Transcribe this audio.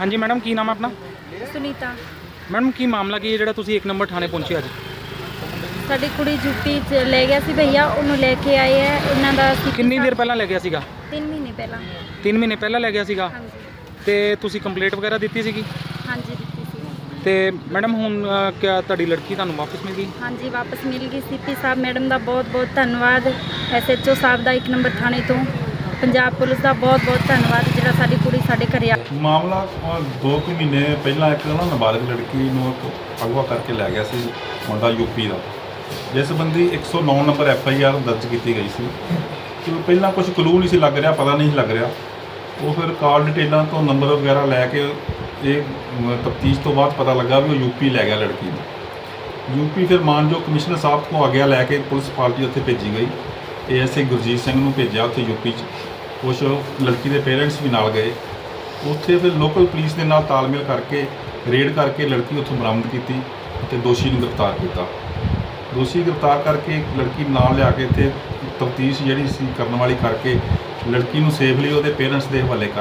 ਹਾਂਜੀ ਮੈਡਮ ਕੀ ਨਾਮ ਹੈ ਆਪਣਾ? ਸੁਨੀਤਾ। ਮੈਡਮ ਕੀ ਮਾਮਲਾ ਕੀ ਹੈ ਜਿਹੜਾ ਤੁਸੀਂ ਇੱਕ ਨੰਬਰ ਥਾਣੇ ਪਹੁੰਚੇ ਅੱਜ? ਸਾਡੀ ਕੁੜੀ ਯੂਪੀ ਚ ਲੈ ਗਿਆ ਸੀ ਭਈਆ ਉਹਨੂੰ ਲੈ ਕੇ ਆਏ ਹੈ ਇਹਨਾਂ ਦਾ ਕਿੰਨੀ ਦੇਰ ਪਹਿਲਾਂ ਲੈ ਗਿਆ ਸੀਗਾ? 3 ਮਹੀਨੇ ਪਹਿਲਾਂ। 3 ਮਹੀਨੇ ਪਹਿਲਾਂ ਲੈ ਗਿਆ ਸੀਗਾ? ਹਾਂਜੀ। ਤੇ ਤੁਸੀਂ ਕੰਪਲੇਂਟ ਵਗੈਰਾ ਦਿੱਤੀ ਸੀਗੀ? ਹਾਂਜੀ ਦਿੱਤੀ ਸੀ। ਤੇ ਮੈਡਮ ਹੁਣ ਅ, ਕਿਆ ਤੁਹਾਡੀ ਲੜਕੀ ਤੁਹਾਨੂੰ ਵਾਪਸ ਮਿਲ ਗਈ? ਹਾਂਜੀ ਵਾਪਸ ਮਿਲ ਗਈ ਸੀਪੀ ਸਾਹਿਬ ਮੈਡਮ ਦਾ ਬਹੁਤ ਬਹੁਤ ਧੰਨਵਾਦ ਐਸਐਚਓ ਸਾਹਿਬ ਦਾ ਇੱਕ ਨੰਬਰ ਥਾਣੇ ਤੋਂ। ਪੰਜਾਬ ਪੁਲਿਸ ਦਾ ਬਹੁਤ ਬਹੁਤ ਧੰਨਵਾਦ ਜਿਹੜਾ ਸਾਡੀ ਕੁੜੀ ਸਾਡੇ ਘਰੇ ਆ। ਮਾਮਲਾ ਅ, ਦੋ ਕੁ ਮਹੀਨੇ ਪਹਿਲਾਂ ਇੱਕ ਨਾ ਨਾਬਾਲਗ ਲੜਕੀ ਨੂੰ ਇੱਕ ਅਗਵਾ ਕਰਕੇ ਲੈ ਗਿਆ ਸੀ ਮੁੰਡਾ ਯੂਪੀ ਦਾ। ਜਿਸ ਸੰਬੰਧੀ 109 ਨੰਬਰ ਐਫ ਆਈ ਆਰ ਦਰਜ ਕੀਤੀ ਗਈ ਸੀ। ਕਿ ਉਹ ਪਹਿਲਾਂ ਕੁਝ ਕਲੂ ਨਹੀਂ ਸੀ ਲੱਗ ਰਿਹਾ ਪਤਾ ਨਹੀਂ ਸੀ ਲੱਗ ਰਿਹਾ। ਉਹ ਫਿਰ ਕਾਲ ਡਿਟੇਲਾਂ ਤੋਂ ਨੰਬਰ ਵਗੈਰਾ ਲੈ ਕੇ ਇਹ ਤਫਤੀਸ਼ ਤੋਂ ਬਾਅਦ ਪਤਾ ਲੱਗਾ ਵੀ ਉਹ ਯੂਪੀ ਲੈ ਗਿਆ ਲੜਕੀ ਨੂੰ। ਯੂਪੀ ਫਿਰ ਮਾਨਯੋਗ ਕਮਿਸ਼ਨਰ ਸਾਹਿਬ ਤੋਂ ਆਗਿਆ ਲੈ ਕੇ ਪੁਲਿਸ ਪਾਰਟੀ ਉੱਥੇ ਭੇਜੀ ਗਈ। ਏਐਸਏ ਗੁਰਜੀਤ ਸਿੰਘ ਨੂੰ ਭੇਜਿਆ ਉੱਥੇ ਯੂਪੀ 'ਚ। ਕੁਛ ਲੜਕੀ ਦੇ ਪੇਰੈਂਟਸ ਵੀ ਨਾਲ ਗਏ। ਉੱਥੇ ਫਿਰ ਲੋਕਲ ਪੁਲਿਸ ਦੇ ਨਾਲ ਤਾਲਮੇਲ ਕਰਕੇ ਰੇਡ ਕਰਕੇ ਲੜਕੀ ਉੱਥੋਂ ਬਰਾਮਦ ਕੀਤੀ ਅਤੇ ਦੋਸ਼ੀ ਨੂੰ ਗ੍ਰਿਫਤਾਰ ਕੀਤਾ। ਦੋਸ਼ੀ ਗ੍ਰਿਫਤਾਰ ਕਰਕੇ ਲੜਕੀ ਨਾਲ ਲਿਆ ਕੇ ਇੱਥੇ ਤਫਤੀਸ਼ ਜਿਹੜੀ ਸੀ ਕਰਨ ਵਾਲੀ ਕਰਕੇ ਲੜਕੀ ਨੂੰ ਸੇਫਲੀ ਉਹਦੇ ਪੇਰੈਂਟਸ ਦੇ ਹਵਾਲੇ ਕਰ